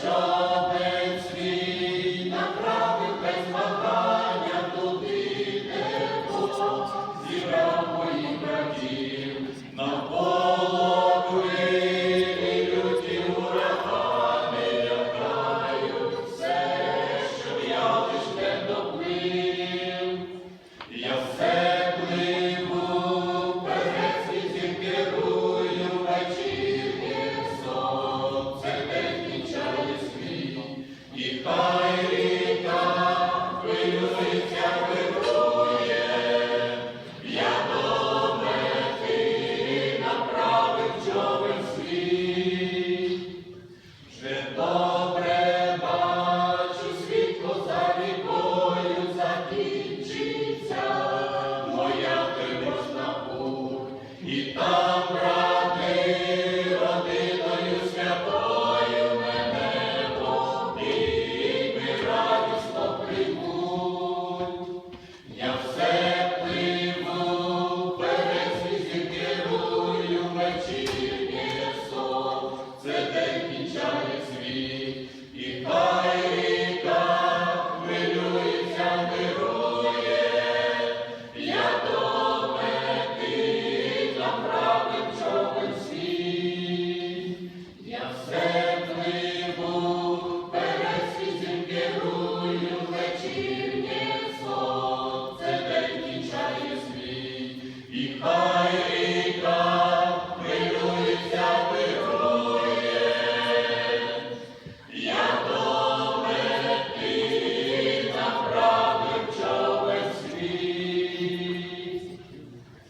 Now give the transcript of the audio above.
shall Ще добре бачу світло за вікою закінчиться, моя тривожна путь. і так.